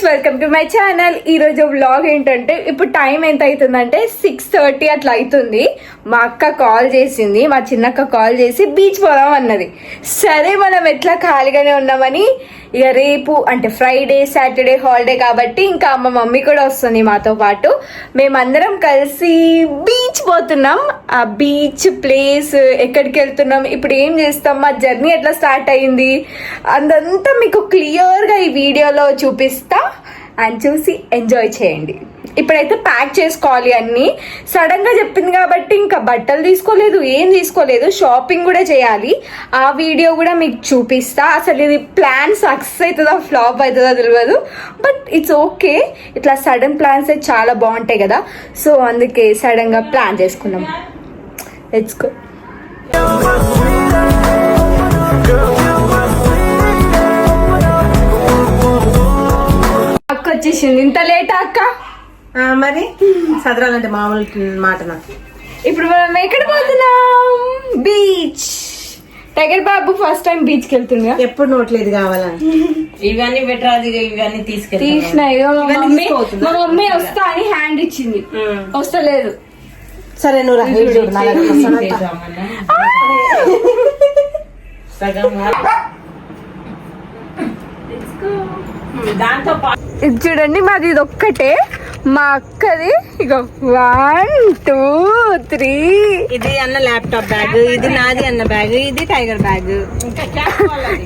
Guys welcome to my channel. ఈ రోజు vlog ఏంటంటే ఇప్పుడు టైం ఎంత అవుతుందంటే సిక్స్ థర్టీ అట్లా అవుతుంది మా అక్క కాల్ చేసింది మా చిన్నక్క కాల్ చేసి బీచ్ పోదాం అన్నది. సరే మనం ఎట్లా ఖాళీగానే ఉన్నామని ఇక రేపు అంటే ఫ్రైడే సాటర్డే హాలిడే కాబట్టి ఇంకా మా మమ్మీ కూడా వస్తుంది మాతో పాటు. మేమందరం కలిసి బీచ్ పోతున్నాం. ఆ బీచ్ ప్లేస్ ఎక్కడికి వెళ్తున్నాం? ఇప్పుడు ఏం చేస్తాం? మా జర్నీ ఎట్లా స్టార్ట్ అయింది అదంతా మీకు క్లియర్గా ఈ వీడియోలో చూపిస్తా. అండ్ చూసి ఎంజాయ్ చేయండి. ఇప్పుడైతే ప్యాక్ చేసుకోవాలి అన్ని. సడన్గా చెప్పింది కాబట్టి ఇంకా బట్టలు తీసుకోలేదు ఏం తీసుకోలేదు షాపింగ్ కూడా చేయాలి. ఆ వీడియో కూడా మీకు చూపిస్తా. అసలు ఇది ప్లాన్ సక్సెస్ అవుతుందా ఫ్లాప్ అవుతుందా తెలియదు. బట్ ఇట్స్ ఓకే ఇట్లా సడన్ ప్లాన్స్ చాలా బాగుంటాయి కదా. సో అందుకే సడన్గా ప్లాన్ చేసుకున్నాం. లెట్స్ గో వచ్చేసింది ఇంత లేట్ అక్క? ఆ, మరి? సదరాలంటే మామూలు మాట నాకు. ఇప్పుడు మనం ఎక్కడ పోతున్నాం? బీచ్. టైగర్ బాబు ఫస్ట్ టైం బీచ్కి వెళ్తుండగా ఎప్పుడు నోట్లేదు కావాలని. ఇవన్నీ పెట్టరాదు ఇవన్నీ తీసుకెళ్తాను తీసిన మా మమ్మీ వస్తా అని హ్యాండ్ ఇచ్చింది. వస్తలేదు. సరే నువ్వు. సగం ఇది చూడండి మాది ఇది ఒక్కటే మా అక్కది ఇగో వన్ టూ త్రీ ఇది అన్న ల్యాప్టాప్ బ్యాగ్ ఇది నాది అన్న బ్యాగ్ ఇది టైగర్ బ్యాగ్ ఇంకా.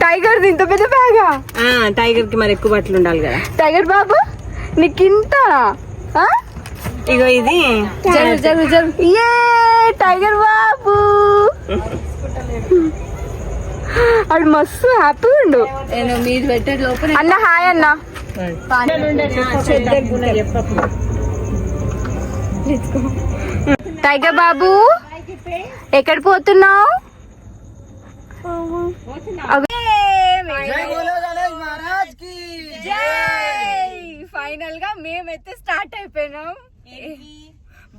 టైగర్ ఇంత పెద్ద బ్యాగా ఆ? టైగర్కి మరి ఎక్కువ బట్టలు ఉండాలి కదా. టైగర్ బాబు నీకింత ఆ? ఇగో ఇది. జరు జరు జరు ఏ టైగర్ బాబు. అది మస్తు హ్యాపీ ఉండు. నేను మీది పెట్టే లోపల అన్న హాయ్ అన్న. టైగర్ బాబు ఎక్కడ పోతున్నావు? ఫైనల్గా మేమైతే స్టార్ట్ అయిపోయినాం.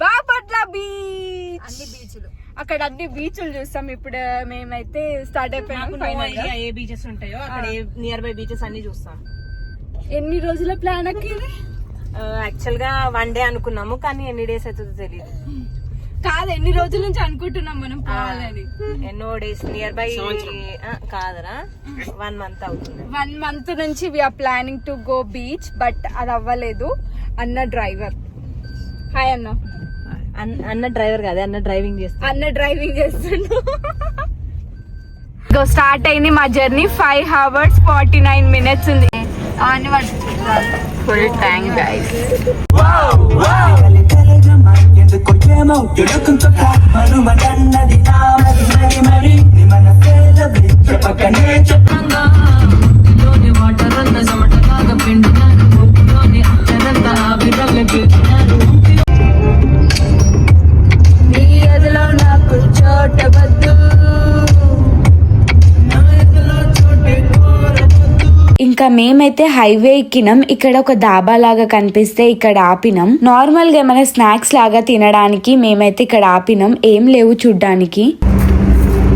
బాపట్ల బీచ్. అన్ని బీచ్లు. అక్కడ అన్ని బీచ్లు చూస్తాం. ఇప్పుడు మేమైతే స్టార్ట్ అయిపోయినాం ఏ బీచెస్ ఉంటాయో అక్కడ నియర్ బై బీచెస్ అన్ని చూస్తాం. ఎన్ని రోజుల ప్లాన్ యాక్చువల్గా వన్ డే అనుకున్నాము కానీ ఎన్ని డేస్ అవుతుందో తెలియదు కాదు ఎన్ని రోజుల నుంచి అనుకుంటున్నాం మనం పోవాలని? ఎన్నో డేస్ నియర్ బై కాదరా. వన్ మంత్ అవుతుంది. వన్ మంత్ నుంచి we're planning to go beach but అది అవ్వలేదు. అన్న డ్రైవర్ హాయ్ అన్న. అన్న- అన్న డ్రైవర్ కాదే అన్న డ్రైవింగ్ చేస్తా. అన్న డ్రైవింగ్ చేస్తుండు. స్టార్ట్ అయింది మా journey. Five hours forty nine minutes ఉంది ఫుల్ ట్యాంక్ గైస్ ఎందుకు ఏమో ఇంకా మేమైతే హైవే ఎక్కినాం. ఇక్కడ ఒక దాబా లాగా కనిపిస్తే ఇక్కడ ఆపినాం. నార్మల్గా ఏమైనా స్నాక్స్ లాగా తినడానికి మేమైతే ఇక్కడ ఆపినాం. ఏం లేవు చూడ్డానికి.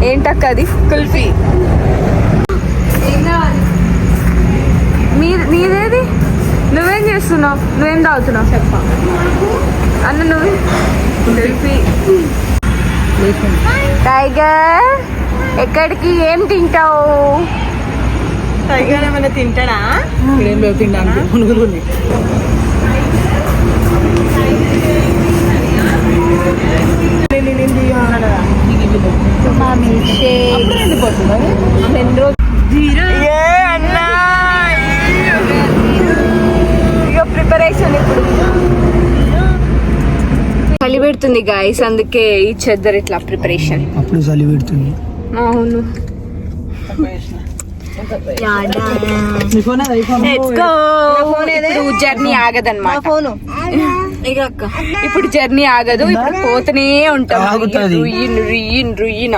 ఏంటక్క అది? కుల్ఫీ. నీదేది నువ్వేం చేస్తున్నావు? నువ్వేం తాగుతున్నావు? చెప్ప. అన్న నువ్వు? కుల్ఫీ. టైగర్ ఎక్కడికి ఏం తింటావు? టైగర్ ఏమైనా తింటాడా ఇక ప్రిపరేషన్ ఇప్పుడు. చలి పెడుతుంది గాయస్ అందుకే ఈ చెద్దరు ఇట్లా ప్రిపరేషన్. అప్పుడు చలి పెడుతుంది. అవును. జర్నీ ఆగదన్నమాట. ఫోను. ఇక అక్క ఇప్పుడు జర్నీ ఆగదు ఇప్పుడు పోతూనే ఉంటాం. రుయ్యిన్ రుయ్యిన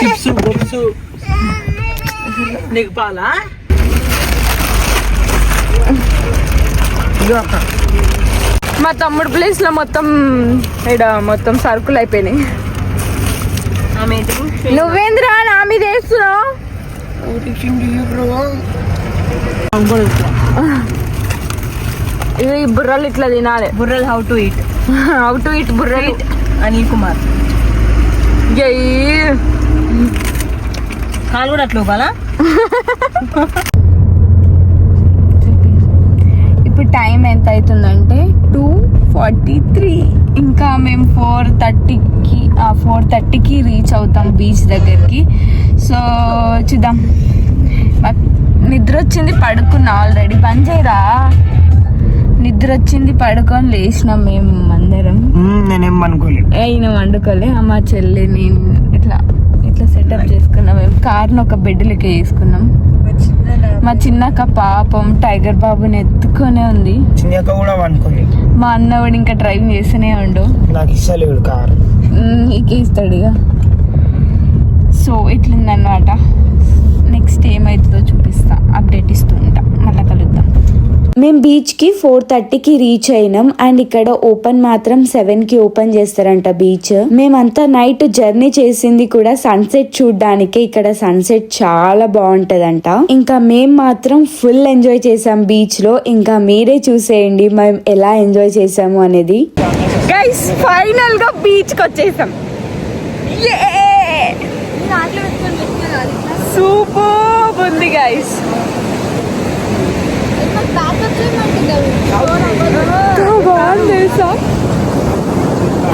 చిప్స్ బొప్స్. నీకు పాలా? మా తమ్ముడు ప్లేస్లో మొత్తం ఇక్కడ మొత్తం సరుకులు అయిపోయినాయి. నువ్వేంద్రా నా మీద వేస్తున్నావు? ఇవి బుర్రలు ఇట్లా తినాలి. బుర్రల్ how to eat how to eat బుర్రలు. అనిల్ కుమార్. కాలు కూడా అట్లా ఊపాలా ఇప్పుడు టైం ఎంత అవుతుందంటే టూ ఫార్టీ త్రీ. ఇంకా మేము ఫోర్ థర్టీకి ఫోర్ థర్టీకి రీచ్ అవుతాం బీచ్ దగ్గరికి. సో చూద్దాం. నిద్ర వచ్చింది పడుకున్నా ఆల్రెడీ పని చేయరా? నిద్ర వచ్చింది పడుకొని లేచినాం మేము అందరం. నేనేం అనుకోలేదు. అయిన వండుకోలే? మా చెల్లి నేను ఇట్లా ఇట్లా సెటప్ చేసుకున్నాం. మేము కార్ని ఒక బెడ్ లెక్క చేసుకున్నాం. మా చిన్నక్క పాపం టైగర్ బాబుని ఎత్తుకొనే ఉంది. చిన్నక్క కూడా అనుకోలేదు మా అన్న కూడా ఇంకా డ్రైవింగ్ చేస్తూనే ఉండు. నాకు ఇస్తలేడు కారు. నీకే ఇస్తాడు ఇక సో ఇట్లుందన్నమాట. నెక్స్ట్ ఏమవుతుందో చూపిస్తా. అప్డేట్ ఇస్తూ ఉంటా. మళ్ళీ కలుద్దాం. మేము బీచ్కి ఫోర్ థర్టీకి రీచ్ అయినాం. అండ్ ఇక్కడ ఓపెన్ మాత్రం సెవెన్కి ఓపెన్ చేస్తారంట బీచ్. మేమంతా నైట్ జర్నీ చేసింది కూడా సన్సెట్ చూడడానికి. ఇక్కడ సన్సెట్ చాలా బాగుంటదంట. ఇంకా మేము మాత్రం ఫుల్ ఎంజాయ్ చేసాం బీచ్లో ఇంకా మీరే చూసేయండి మేము ఎలా ఎంజాయ్ చేసాము అనేది. గైస్ ఫైనల్గా బీచ్కి వచ్చేసాం సూపర్ ఉంది గైస్ బాగుంది తెలుసా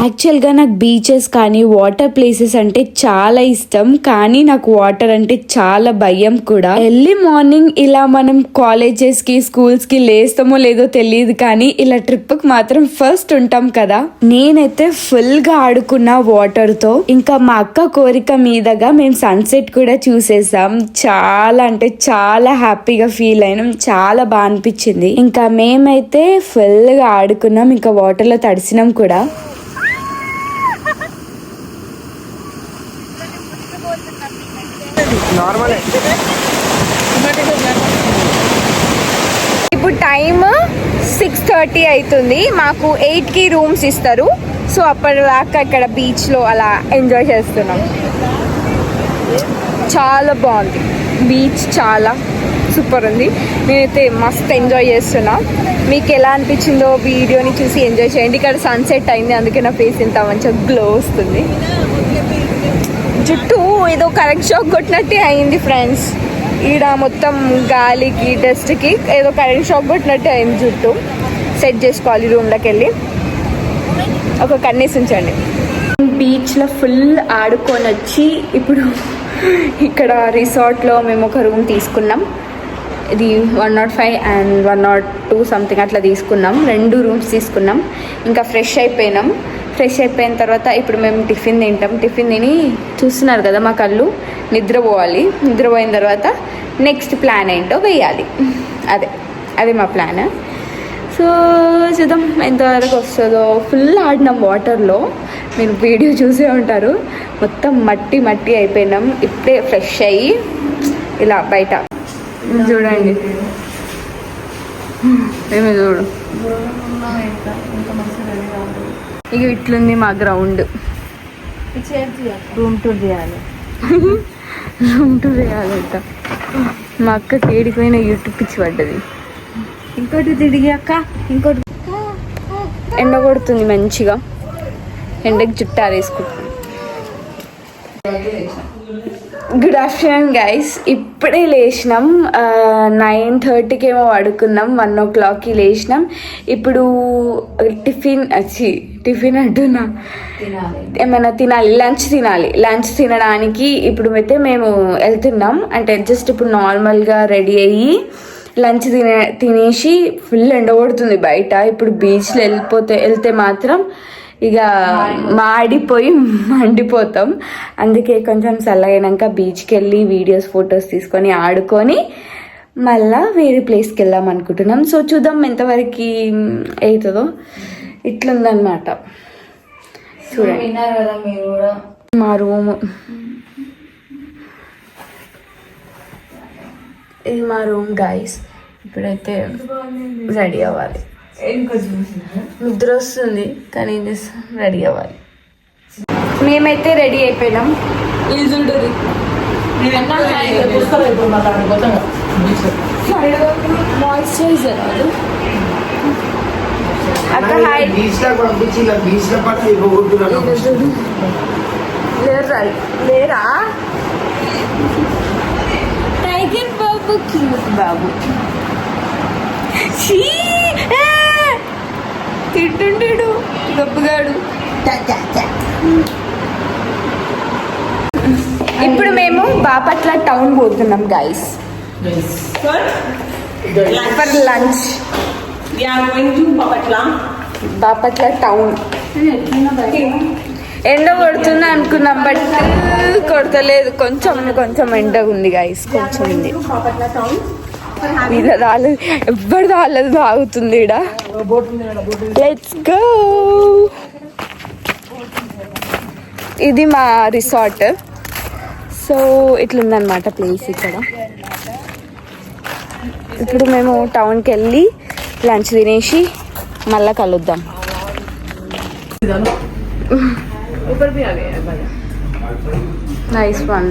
యాక్చువల్గా నాకు బీచెస్ కానీ వాటర్ ప్లేసెస్ అంటే చాలా ఇష్టం. కానీ నాకు వాటర్ అంటే చాలా భయం కూడా. ఎర్లీ మార్నింగ్ ఇలా మనం కాలేజెస్కి స్కూల్స్కి లేస్తామో లేదో తెలియదు కానీ ఇలా ట్రిప్కి మాత్రం ఫస్ట్ ఉంటాం కదా. నేనైతే ఫుల్గా ఆడుకున్న వాటర్తో ఇంకా మా అక్క కోరిక మీదగా మేము సన్సెట్ కూడా చూసేసాం. చాలా అంటే చాలా హ్యాపీగా ఫీల్ అయినాం. చాలా బాగా అనిపించింది. ఇంకా మేమైతే ఫుల్గా ఆడుకున్నాం. ఇంకా వాటర్లో తడిసినాం కూడా. నార్మలే. ఇప్పుడు టైం సిక్స్ థర్టీ అవుతుంది. మాకు ఎయిట్కి రూమ్స్ ఇస్తారు. సో అప్పటిదాకా ఇక్కడ బీచ్లో అలా ఎంజాయ్ చేస్తున్నాం. చాలా బాగుంది. బీచ్ చాలా సూపర్ ఉంది. నేనైతే మస్త్ ఎంజాయ్ చేస్తున్నా. మీకు ఎలా అనిపించిందో వీడియోని చూసి ఎంజాయ్ చేయండి. ఇక్కడ సన్సెట్ అయింది. అందుకే నా ఫేస్ ఇంత మంచిగా గ్లో వస్తుంది. జుట్టు ఏదో కరెక్ట్ షాక్ కొట్టినట్టే అయింది ఫ్రెండ్స్ ఈడ మొత్తం గాలికి డస్ట్కి ఏదో కరెంట్ షాక్ కొట్టినట్టే అయింది జుట్టు. సెట్ చేసుకోవాలి రూమ్లోకి వెళ్ళి. ఒక కన్నీస్ ఉంచండి. బీచ్లో ఫుల్ ఆడుకొని వచ్చి ఇప్పుడు ఇక్కడ రిసార్ట్లో మేము ఒక రూమ్ తీసుకున్నాం. ఇది one not five and one not two something అట్లా తీసుకున్నాం. రెండు రూమ్స్ తీసుకున్నాం. ఇంకా ఫ్రెష్ అయిపోయినాం. ఫ్రెష్ అయిపోయిన తర్వాత ఇప్పుడు మేము టిఫిన్ తింటాం. టిఫిన్ తిని చూస్తున్నారు కదా మా కళ్ళు. నిద్రపోవాలి. నిద్రపోయిన తర్వాత నెక్స్ట్ ప్లాన్ ఏంటో వేయాలి అదే అదే మా ప్లాన్ సో చూద్దాం ఎంతవరకు వస్తుందో. ఫుల్ ఆడినాం వాటర్లో మీరు వీడియో చూసే ఉంటారు. మొత్తం మట్టి మట్టి అయిపోయినాం. ఇప్పుడే ఫ్రెష్ అయ్యి ఇలా బయట. చూడండి. ఏమి చూడు. ఇక ఇట్లుంది మా గ్రౌండ్. రూమ్ టూర్ చేయాలి. రూమ్ టూర్ చేయాలంట. మా అక్కకి ఏడిపోయిన యూట్యూబ్ పిచ్చి పడ్డది. ఇంకోటి తిరిగి అక్క ఇంకోటి. ఎండ కొడుతుంది మంచిగా. ఎండకి జుట్టు ఆరేసుకుంటాం గుడ్ ఆఫ్టర్నూన్ గైస్ ఇప్పుడే లేచినాం. నైన్ థర్టీకి ఏమో పడుకున్నాం. వన్ ఓ క్లాక్కి లేచినాం. ఇప్పుడు టిఫిన్ వచ్చి టిఫిన్ అంటున్నా. ఏమైనా తినాలి? లంచ్ తినాలి. లంచ్ తినడానికి ఇప్పుడు అయితే మేము వెళ్తున్నాం. అంటే జస్ట్ ఇప్పుడు నార్మల్గా రెడీ అయ్యి లంచ్ తినే తినేసి ఫుల్ ఎండగొడుతుంది బయట. ఇప్పుడు బీచ్లో వెళ్ళిపోతే వెళ్తే మాత్రం ఇక మాడిపోయి మండిపోతాం. అందుకే కొంచెం చల్లగైనాక బీచ్కి వెళ్ళి వీడియోస్ ఫొటోస్ తీసుకొని ఆడుకొని మళ్ళా వేరే ప్లేస్కి వెళ్దాం అనుకుంటున్నాం. సో చూద్దాం ఎంతవరకు అవుతుందో ఇట్లుందనమాట చూడండి. మా రూమ్. ఇది మా రూమ్ గాయస్ ఇప్పుడైతే రెడీ అవ్వాలి. నిద్ర వస్తుంది కానీ ఏం చేస్తాం? రెడీ అవ్వాలి. మేమైతే రెడీ అయిపోయినాం. చూడరు మాయిశ్చరైజర్ అక్క హాయ్ లేరా లేరా? టైగర్ బాబు క్యూట్ బాబు ఛీ! ఆ! తింటుంటాడు గొప్పగాడు ఇప్పుడు మేము బాపట్ల టౌన్ పోతున్నాం guys for lunch Bapatla town. ఎండ కొడుతుంది అనుకున్నాం బట్ కొడతలేదు. కొంచెం కొంచెం ఎండ ఉంది. గైస్ కొంచెం ఉంది మీద రాలేదు ఎవ్వరు రాలేదు తాగుతుంది ఇడ లెట్స్ గో ఇది మా రిసార్ట్. సో ఇట్లుందనమాట ప్లేస్ ఇక్కడ. ఇప్పుడు మేము టౌన్కి వెళ్ళి లంచ్ తినేసి మళ్ళా కలుద్దాం. నైస్ వన్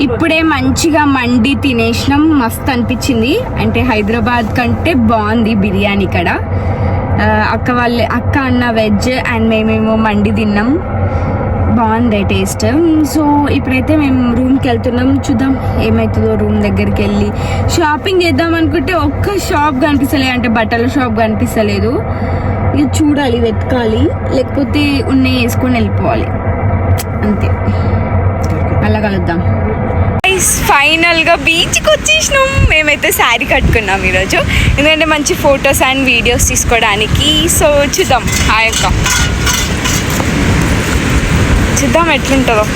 ఇప్పుడే మంచిగా మండి తినేసినాం. మస్తు అనిపించింది. అంటే హైదరాబాద్ కంటే బాగుంది బిర్యానీ ఇక్కడ. అక్క వాళ్ళ అక్క అన్న వెజ్ అండ్ మేమేమో మండి తిన్నాం. బాగుంది టేస్ట్. సో ఇప్పుడైతే మేము రూమ్కి వెళ్తున్నాం. చూద్దాం ఏమవుతుందో రూమ్ దగ్గరికి వెళ్ళి. షాపింగ్ చేద్దాం అనుకుంటే ఒక్క షాప్ కనిపిస్తలేదు. అంటే బట్టల షాప్ కనిపిస్తలేదు. ఇక చూడాలి వెతకాలి. లేకపోతే ఉన్నాయి వేసుకొని వెళ్ళిపోవాలి. అంతే. అలా కలుద్దాం. ఫైనల్గా బీచ్కి వచ్చేసినాం. మేమైతే శారీ కట్టుకున్నాం ఈరోజు. ఎందుకంటే మంచి ఫొటోస్ అండ్ వీడియోస్ తీసుకోవడానికి. సో చూద్దాం. ఆ యొక్క చూద్దాం ఎట్లుంటుందో.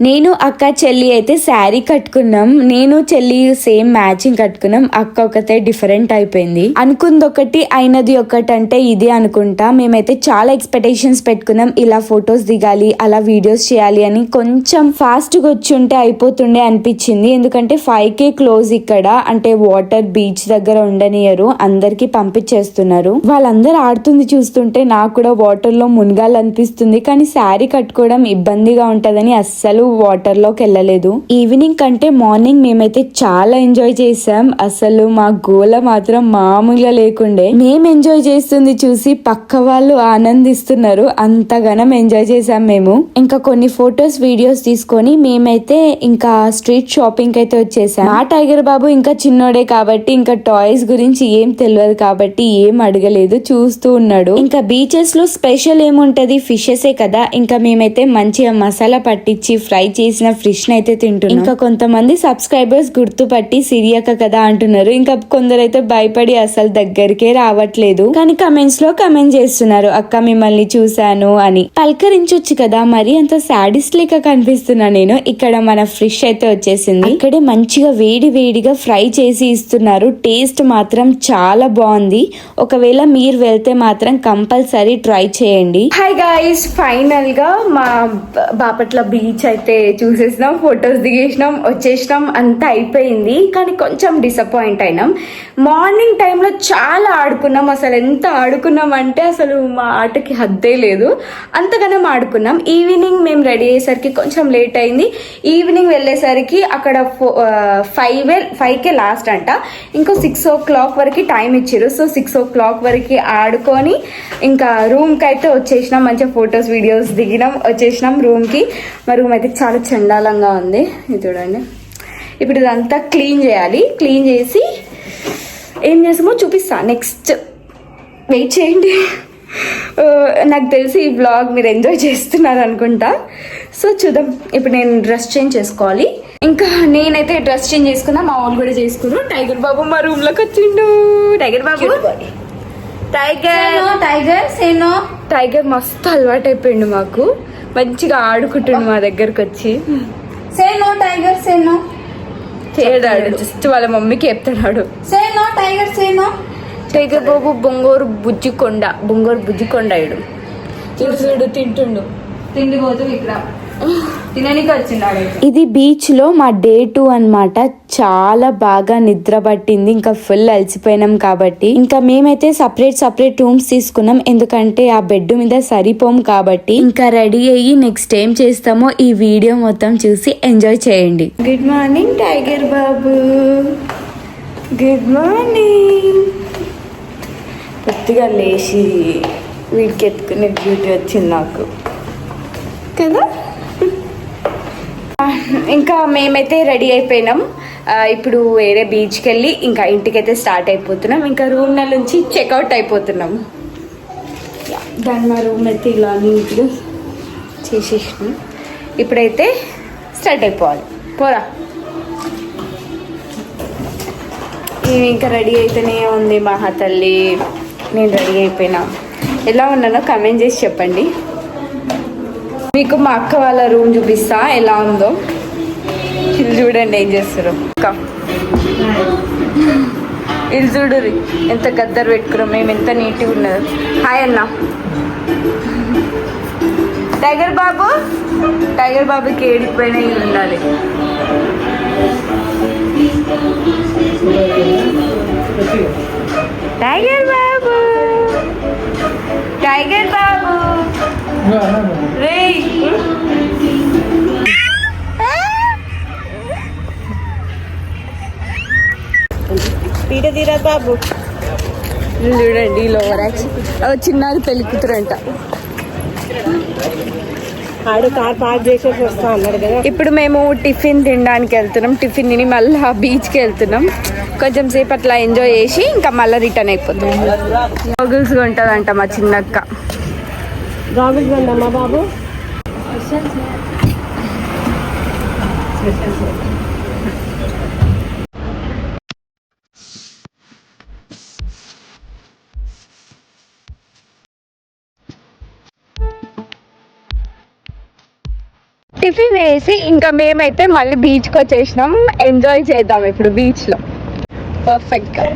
నేను అక్క చెల్లి అయితే శారీ కట్టుకున్నాం. నేను చెల్లి సేమ్ మ్యాచింగ్ కట్టుకున్నాం. అక్క ఒకతే డిఫరెంట్ అయిపోయింది. అనుకుంది ఒకటి అయినది ఒకటి అంటే ఇది అనుకుంటా. మేమైతే చాలా ఎక్స్పెక్టేషన్స్ పెట్టుకున్నాం. ఇలా ఫొటోస్ దిగాలి అలా వీడియోస్ చేయాలి అని కొంచెం ఫాస్ట్గా వచ్చి ఉంటే అయిపోతుండే అనిపించింది. ఎందుకంటే ఫైవ్ కే క్లోజ్ ఇక్కడ అంటే వాటర్ బీచ్ దగ్గర ఉండనియరు. అందరికి పంపించేస్తున్నారు. వాళ్ళందరూ ఆడుతుంది చూస్తుంటే నాకు కూడా వాటర్లో మునగాలనిపిస్తుంది. కానీ శారీ కట్టుకోవడం ఇబ్బందిగా ఉంటదని అస్సలు వాటర్లోకి వెళ్ళలేదు. ఈవినింగ్ కంటే మార్నింగ్ మేమైతే చాలా ఎంజాయ్ చేసాం అసలు మా గోల మాత్రం మామూలుగా లేకుండే. మేము ఎంజాయ్ చేస్తుంది చూసి పక్క వాళ్ళు ఆనందిస్తున్నారు. అంతగానం ఎంజాయ్ చేసాం మేము. ఇంకా కొన్ని ఫొటోస్ వీడియోస్ తీసుకొని మేమైతే ఇంకా స్ట్రీట్ షాపింగ్ అయితే వచ్చేసాం. మా టైగర్ బాబు ఇంకా చిన్నోడే కాబట్టి ఇంకా టాయ్స్ గురించి ఏం తెలియదు కాబట్టి ఏం అడగలేదు. చూస్తూ ఉన్నాడు. ఇంకా బీచెస్లో స్పెషల్ ఏముంటది? ఫిషెసే కదా. ఇంకా మేమైతే మంచిగా మసాలా పట్టించి ఫ్రై చేసిన ఫిష్ అయితే తింటున్నాం. ఇంకా కొంతమంది సబ్స్క్రైబర్స్ గుర్తుపట్టి సిరియక కదా అంటున్నారు. ఇంకా కొందరైతే భయపడి అసలు దగ్గరికే రావట్లేదు. కానీ కమెంట్స్లో కమెంట్ చేస్తున్నారు. అక్క మిమ్మల్ని చూశాను అని. పలకరించొచ్చు కదా మరి అంత సాడిస్ట్ లేక కనిపిస్తున్నా నేను. ఇక్కడ మన ఫిష్ అయితే వచ్చేసింది. ఇక్కడే మంచిగా వేడి వేడిగా ఫ్రై చేసి ఇస్తున్నారు. టేస్ట్ మాత్రం చాలా బాగుంది. ఒకవేళ మీరు వెళ్తే మాత్రం కంపల్సరీ ట్రై చేయండి. హాయ్ గాయస్ ఫైనల్గా మా బాపట్ల బీచ్ అయితే చూసేసినాం ఫొటోస్ దిగేసినాం వచ్చేసినాం అంతా అయిపోయింది. కానీ కొంచెం డిసప్పాయింట్ అయినాం. మార్నింగ్ టైంలో చాలా ఆడుకున్నాం. అసలు ఎంత ఆడుకున్నాం అంటే అసలు మా ఆటకి హద్దే లేదు. అంతగానం ఆడుకున్నాం. ఈవినింగ్ మేము రెడీ అయ్యేసరికి కొంచెం లేట్ అయింది. ఈవినింగ్ వెళ్ళేసరికి అక్కడ ఫైవ్ ఫైవ్కే లాస్ట్ అంట. ఇంకో సిక్స్ ఓ క్లాక్ వరకు టైం ఇచ్చారు సో సిక్స్ ఓ క్లాక్ వరకు ఆడుకొని ఇంకా రూమ్కి అయితే వచ్చేసినాం. మంచిగా ఫొటోస్ వీడియోస్ దిగినాం. వచ్చేసినాం రూమ్కి మా రూమ్ అయితే చాలా చండాలంగా ఉంది. ఇది చూడండి. ఇప్పుడు ఇదంతా క్లీన్ చేయాలి. క్లీన్ చేసి ఏం చేసామో చూపిస్తా. నెక్స్ట్ వెయిట్ చేయండి. ఆ, నాకు తెలిసి ఈ బ్లాగ్ మీరు ఎంజాయ్ చేస్తున్నారు అనుకుంటా. సో చూద్దాం. ఇప్పుడు నేను డ్రెస్ చేంజ్ చేసుకోవాలి. ఇంకా నేనైతే డ్రెస్ చేంజ్ చేసుకున్నా మా వాళ్ళు కూడా చేసుకున్నారు. టైగర్ బాబు మా రూమ్లోకి వచ్చిండు. టైగర్ బాబు. టైగర్ టైగర్ సేనో టైగర్ మస్తు అలవాటు అయిపోయిండు మాకు. మంచిగా ఆడుకుంటుండు మా దగ్గరకు వచ్చి సేనో టైగర్ సేనో చేయడాడు జస్ట్ వాళ్ళ మమ్మీకి చెప్తాడు సేనో టైగర్ సేనో టైగర్ బాబు బొంగోరు బుజ్జికొండ బొంగోరు బుజ్జికొండ ఇడు చూడు తింటుండు. తిండి పోతూ ఇక్కడ. ఇది బీచ్లో మా డే టూ అన్నమాట. చాలా బాగా నిద్ర పట్టింది ఇంకా ఫుల్ అలసిపోయినాం కాబట్టి. ఇంకా మేమైతే సపరేట్ సపరేట్ రూమ్స్ తీసుకున్నాం. ఎందుకంటే ఆ బెడ్ మీద సరిపోం కాబట్టి. ఇంకా రెడీ అయ్యి నెక్స్ట్ ఏం చేస్తామో ఈ వీడియో మొత్తం చూసి ఎంజాయ్ చేయండి. గుడ్ మార్నింగ్ టైగర్ బాబు గుడ్ మార్నింగ్ కొద్దిగా లేచి వీడికి ఎత్తుకునే బ్యూటీ వచ్చింది నాకు. కదా? ఇంకా మేమైతే రెడీ అయిపోయినాం. ఇప్పుడు వేరే బీచ్కి వెళ్ళి ఇంకా ఇంటికైతే స్టార్ట్ అయిపోతున్నాం. ఇంకా రూమ్ నుంచి చెక్అవుట్ అయిపోతున్నాం. దాని మా రూమ్ అయితే ఇలా నీట్గా చేసేసినాం. ఇప్పుడైతే స్టార్ట్ అయిపోవాలి. పోరా. ఇంకా రెడీ అయితేనే ఉంది మహా తల్లి నేను రెడీ అయిపోయినా. ఎలా ఉన్నానో కమెంట్ చేసి చెప్పండి. మీకు మా అక్క వాళ్ళ రూమ్ చూపిస్తా ఎలా ఉందో. ఇది చూడండి ఏం చేస్తారు ఇది చూడు ఎంత గద్దరు పెట్టుకున్నాం మేము ఎంత నీట్గా ఉన్నది. హాయ్ అన్న. టైగర్ బాబు? టైగర్ బాబుకి ఏడిపోయిన ఇల్లు ఉండాలి. టైగర్ బాబు. టైగర్ బాబు. రేయ్. పీట తీరా బాబు. చూడండి లోవర్ యాక్షన్ చిన్నది పెళ్ళి కూతురంట. ఆడు కార్ పార్క్ చేసేసి వస్తా అన్నాడు కదా. ఇప్పుడు మేము టిఫిన్ తినడానికి వెళ్తున్నాం. టిఫిన్ తిని మళ్ళీ బీచ్కి వెళ్తున్నాం. కొంచెం సేపు అట్లా ఎంజాయ్ చేసి ఇంకా మళ్ళీ రిటర్న్ అయిపోతాం. గోగుల్స్ ఉంటుందంట మా చిన్నక్క. గాగుల్స్ బందమ్మా బాబు? టిఫిన్ వేసి ఇంకా మేమైతే మళ్ళీ బీచ్కి వచ్చేసినాం. ఎంజాయ్ చేద్దాం ఇప్పుడు బీచ్లో పర్ఫెక్ట్గా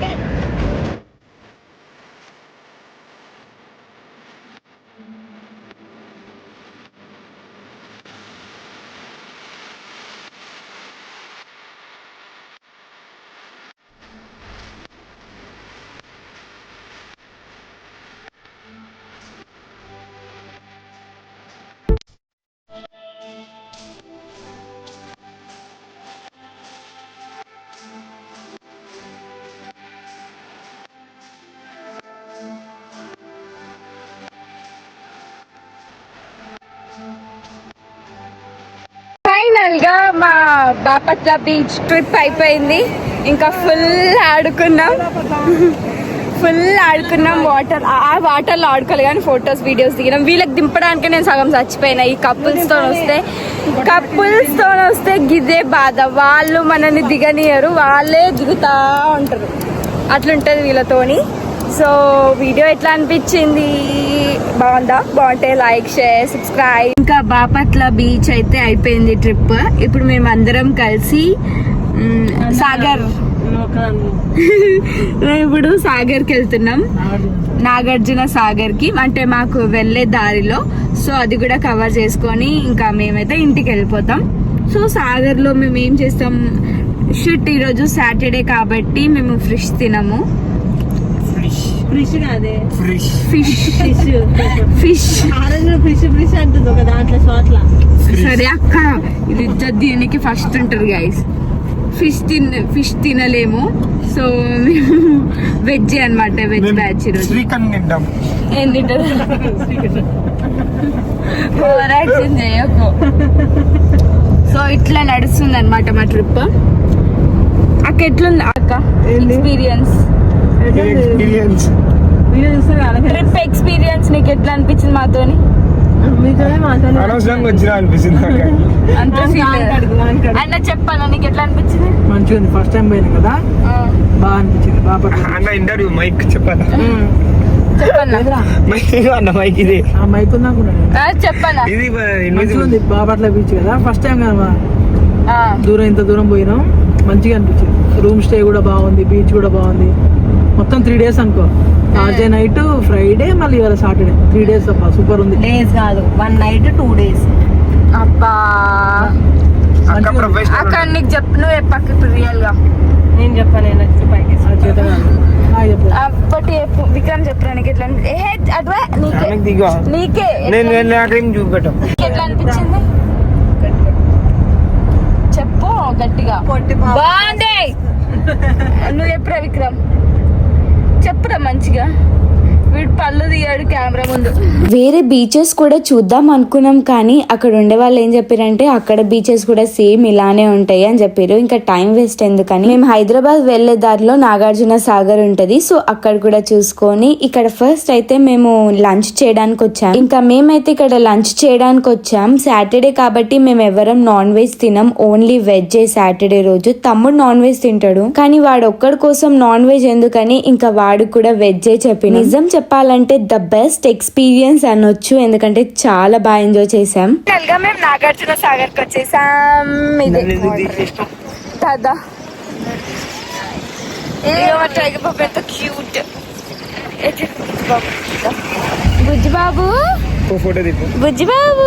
బాపట్ల బీచ్ ట్రిప్ అయిపోయింది. ఇంకా ఫుల్ ఆడుకున్నాం. ఫుల్ ఆడుకున్నాం వాటర్. ఆ వాటర్లో ఆడుకోవాలి కానీ ఫొటోస్ వీడియోస్ దిగినాం. వీళ్ళకి దింపడానికి నేను సగం చచ్చిపోయినా. ఈ కపుల్స్తో వస్తే కపుల్స్తో వస్తే గిదే బాధ. వాళ్ళు మనల్ని దిగనియరు. వాళ్ళే దిగుతా ఉంటారు. అట్లుంటుంది వీళ్ళతోని. సో వీడియో ఎట్లా అనిపించింది? బాగుందా? బాగుంటే లైక్ షేర్ సబ్స్క్రైబ్. ఇంకా బాపట్ల బీచ్ అయితే అయిపోయింది ట్రిప్. ఇప్పుడు మేము అందరం కలిసి సాగర్. మేము ఇప్పుడు సాగర్కి వెళ్తున్నాం. నాగార్జున. సాగర్కి అంటే మాకు వెళ్ళే దారిలో. సో అది కూడా కవర్ చేసుకొని ఇంకా మేమైతే ఇంటికి వెళ్ళిపోతాం. సో సాగర్లో మేము ఏం చేస్తాం? షుట్ ఈరోజు సాటర్డే కాబట్టి మేము ఫిష్ తినము. ఫ్రిష్ కాదే fresh fish fish fish orange ఫ్రిష్ ఫ్రిష్ అంటుంది ఒక దాంట్లో చోట్ల. సరే అక్క ఇది దీనికి ఫస్ట్ ఉంటారు గైస్ ఫిష్ తిన ఫిష్ తినలేము. సో మేము వెజ్ అన్నమాట వెజ్ బ్యాచ్ ఈరోజు. శ్రీకాంత్ నిండాం ఏం చేయకు. సో ఇట్లా నడుస్తుంది అనమాట మా ట్రిప్ అక్క ఎట్లుంది అక్క? ఎక్స్పీరియన్స్ ఎక్స్పీరియన్స్ ట్రిప్ ఎక్స్పీరియన్స్ నీకు ఎట్లా అనిపించింది మాతోని? అనవసరంగా వచ్చినా feel. అన్న చెప్పాలా నీకు ఎట్లా అనిపించింది? మంచిగా ఉంది. ఫస్ట్ టైం పోయింది కదా? బాగా అనిపించింది. బాగా అన్న ఇంటర్వ్యూ మైక్ చెప్పాలా? బాపట్ల బీచ్ కదా? ఫస్ట్ టైం కదా ఆ, దూరం ఇంత దూరం పోయినాం. మంచిగా అనిపించింది. రూమ్ స్టే కూడా బాగుంది. బీచ్ కూడా బాగుంది. మొత్తం త్రీ డేస్ అనుకో. థర్స్డే నైట్ ఫ్రైడే మళ్ళీ ఇవాళ సాటర్డే త్రీ డేస్ అబ్బా సూపర్ ఉంది. డేస్ కాదు వన్ నైట్ టూ డేస్ అబ్బా. అక్కడ నీకు చెప్పు నువ్వు చెప్పక్క ఇప్పుడు రియల్గా. నేను చెప్పాను నేను వచ్చి పైకి. అప్పటి విక్రమ్ చెప్పరా నీకు ఎట్లా ఏ అటువే నీకే. నీకే. నేను నేను నాకేం చూపెట్టాం నీకు ఎట్లా అనిపించింది? చెప్పు గట్టిగా. బాగుంది. నువ్వు ఎప్పుడా విక్రమ్? చెప్పురా మంచిగా? వీడు పళ్ళు తీయాడు కెమెరా ముందు. వేరే బీచెస్ కూడా చూద్దాం అనుకున్నాం కానీ అక్కడ ఉండే వాళ్ళు ఏం చెప్పారంటే అక్కడ బీచెస్ కూడా సేమ్ ఇలానే ఉంటాయి అని చెప్పారు. ఇంకా టైం వేస్ట్ ఎందుకని? మేము హైదరాబాద్ వెళ్ళే దారిలో నాగార్జున సాగర్ ఉంటది. సో అక్కడ కూడా చూసుకొని ఇక్కడ ఫస్ట్ అయితే మేము లంచ్ చేయడానికి వచ్చాం. ఇంకా మేమైతే ఇక్కడ లంచ్ చేయడానికి వచ్చాం. సాటర్డే కాబట్టి మేము ఎవరం నాన్ వెజ్ తినం. ఓన్లీ వెజ్ సాటర్డే రోజు. తమ్ముడు నాన్ వెజ్ తింటాడు. కానీ వాడు ఒక్కడి కోసం నాన్ వెజ్ ఎందుకని ఇంకా వాడు కూడా వెజ్జే చెప్పి నిజం చెప్పాలంటే ద బెస్ట్ ఎక్స్పీరియన్స్ అనొచ్చు. ఎందుకంటే చాలా బాగా ఎంజాయ్ చేసాం మేము నాగార్జున సాగర్కి వచ్చేసాం. ఇది దాదా ఇదిగో మా టైగర్ బాబు ఎంత క్యూట్ బుజ్జి బాబు. ఫోటో తీపు. బుజ్జి బాబు?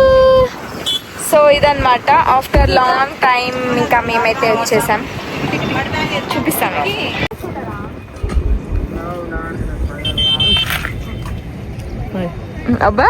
సో ఇదన్నమాట. ఆఫ్టర్ లాంగ్ టైం ఇంకా మేమైతే వచ్చేసాం. చూపిస్తాను. అబ్బా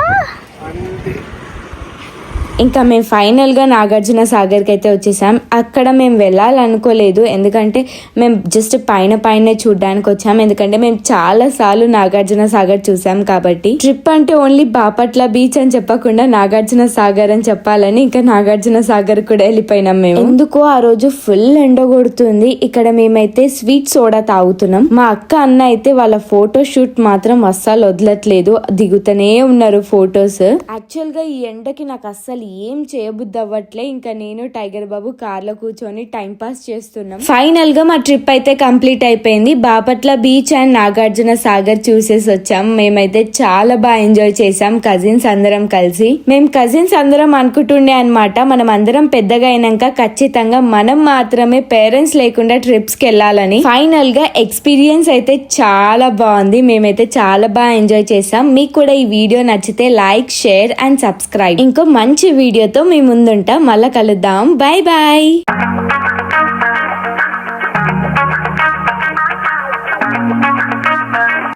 ఇంకా మేము ఫైనల్గా నాగార్జున సాగర్కి అయితే వచ్చేసాం. అక్కడ మేము వెళ్ళాలనుకోలేదు. ఎందుకంటే మేము జస్ట్ పైన పైన చూడడానికి వచ్చాం. ఎందుకంటే మేము చాలా సార్లు నాగార్జున సాగర్ చూసాం కాబట్టి. ట్రిప్ అంటే ఓన్లీ బాపట్ల బీచ్ అని చెప్పకుండా నాగార్జున సాగర్ అని చెప్పాలని ఇంకా నాగార్జున సాగర్ కూడా వెళ్ళిపోయినాం మేము. ఎందుకో ఆ రోజు ఫుల్ ఎండ కొడుతుంది ఇక్కడ మేమైతే స్వీట్ సోడా తాగుతున్నాం. మా అక్క అన్న అయితే వాళ్ళ ఫోటో షూట్ మాత్రం అస్సలు వదలట్లేదు. దిగుతూనే ఉన్నారు ఫొటోస్. యాక్చువల్గా ఈ ఎండకి నాకు అస్సలు ఏం చేయబుద్ధి అవ్వట్లే ఇంకా నేను టైగర్ బాబు కార్లో కూర్చొని టైం పాస్ చేస్తున్నాం. ఫైనల్గా మా ట్రిప్ అయితే కంప్లీట్ అయిపోయింది. బాపట్ల బీచ్ అండ్ నాగార్జున సాగర్ చూసేసి వచ్చాం. మేమైతే చాలా బాగా ఎంజాయ్ చేసాం కజిన్స్ అందరం కలిసి. మేము కజిన్స్ అందరం అనుకుంటుండే అన్నమాట మనం అందరం పెద్దగా అయినాక ఖచ్చితంగా మనం మాత్రమే పేరెంట్స్ లేకుండా ట్రిప్స్కి వెళ్ళాలని. ఫైనల్గా ఎక్స్పీరియన్స్ అయితే చాలా బాగుంది. మేమైతే చాలా బాగా ఎంజాయ్ చేసాం మీకు కూడా ఈ వీడియో నచ్చితే లైక్ షేర్ అండ్ సబ్స్క్రైబ్. ఇంకో మంచి వీడియోతో మీ ముందుంటా. మళ్ళా కలుద్దాం. Bye bye